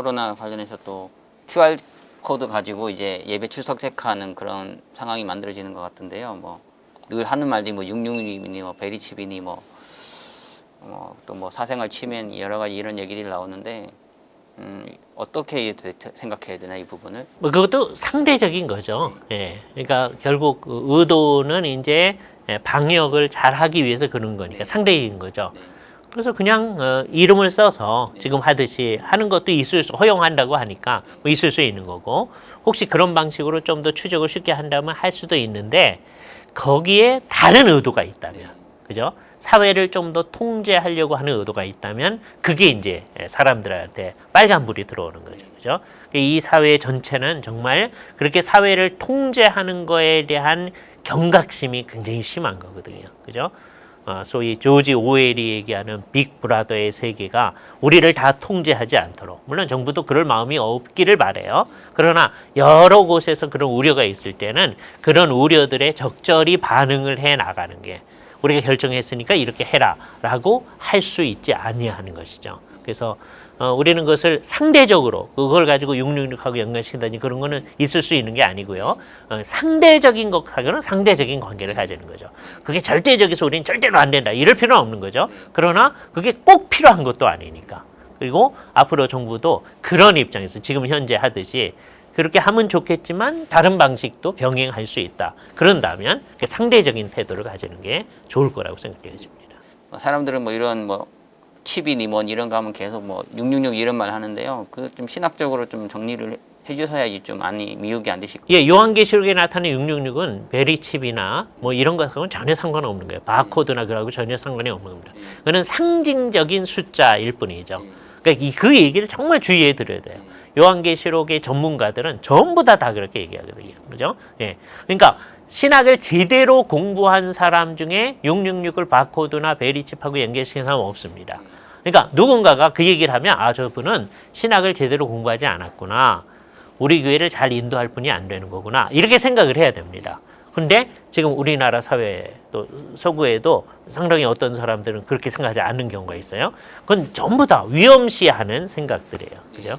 코로나 관련해서 또 QR 코드 가지고 이제 예배 출석 체크하는 그런 상황이 만들어지는 것 같은데요. 뭐 늘 하는 말들이 뭐 666이니 뭐 베리칩이니 뭐 또뭐 사생활 침해 여러 가지 이런 얘기들이 나오는데 음, 어떻게 대- 생각해야 되나 이 부분을? 뭐 그것도 상대적인 거죠. 예. 그러니까 결국 그 의도는 이제 예, 방역을 잘 하기 위해서 그런 거니까 상대적인 거죠. 그래서 그냥 어, 이름을 써서 지금 하듯이 하는 것도 있을 수 허용한다고 하니까 뭐 있을 수 있는 거고 혹시 그런 방식으로 좀 더 추적을 쉽게 한다면 할 수도 있는데 거기에 다른 의도가 있다면 그죠? 사회를 좀 더 통제하려고 하는 의도가 있다면 그게 이제 사람들한테 빨간 불이 들어오는 거죠. 그죠? 이 사회 전체는 정말 그렇게 사회를 통제하는 거에 대한 경각심이 굉장히 심한 거거든요. 그죠? 어, 소위 조지 오웰이 얘기하는 빅 브라더의 세계가 우리를 다 통제하지 않도록 물론 정부도 그럴 마음이 없기를 바래요. 그러나 여러 곳에서 그런 우려가 있을 때는 그런 우려들에 적절히 반응을 해 나가는 게 우리가 결정했으니까 이렇게 해라라고 할 수 있지 아니하는 것이죠. 그래서 어, 우리는 그것을 상대적으로 그걸 가지고 666하고 연관시킨다니 그런 거는 있을 수 있는 게 아니고요. 어, 상대적인 것하고는 상대적인 관계를 가지는 거죠. 그게 절대적이서 우리는 절대로 안 된다. 이럴 필요는 없는 거죠. 그러나 그게 꼭 필요한 것도 아니니까. 그리고 앞으로 정부도 그런 입장에서 지금 현재 하듯이 그렇게 하면 좋겠지만 다른 방식도 병행할 수 있다. 그런다면 그 상대적인 태도를 가지는 게 좋을 거라고 생각해집니다. 뭐 사람들은 뭐 이런 뭐 칩이니 뭐 이런 거 하면 계속 뭐 666 이런 말 하는데요. 그 좀 신학적으로 좀 정리를 해주셔야지 좀 많이 미혹이 안 되실 예, 요한계시록에 나타나는 666은 베리칩이나 뭐 이런 것하고는 전혀 상관없는 거예요. 바코드나 그하고 전혀 상관이 없는 겁니다. 그는 상징적인 숫자일 뿐이죠. 그러니까 이- 그 얘기를 정말 주의해 드려야 돼요. 요한계시록의 전문가들은 전부 다 다 그렇게 얘기하거든요. 그죠? 예. 그러니까 신학을 제대로 공부한 사람 중에 666을 바코드나 베리칩하고 연결시킨 사람은 없습니다. 그러니까 누군가가 그 얘기를 하면 아 저분은 신학을 제대로 공부하지 않았구나. 우리 교회를 잘 인도할 뿐이 안 되는 거구나. 이렇게 생각을 해야 됩니다. 근데 지금 우리나라 사회 또 서구에도 상당히 어떤 사람들은 그렇게 생각하지 않는 경우가 있어요. 그건 전부 다 위험시하는 생각들이에요. 그죠?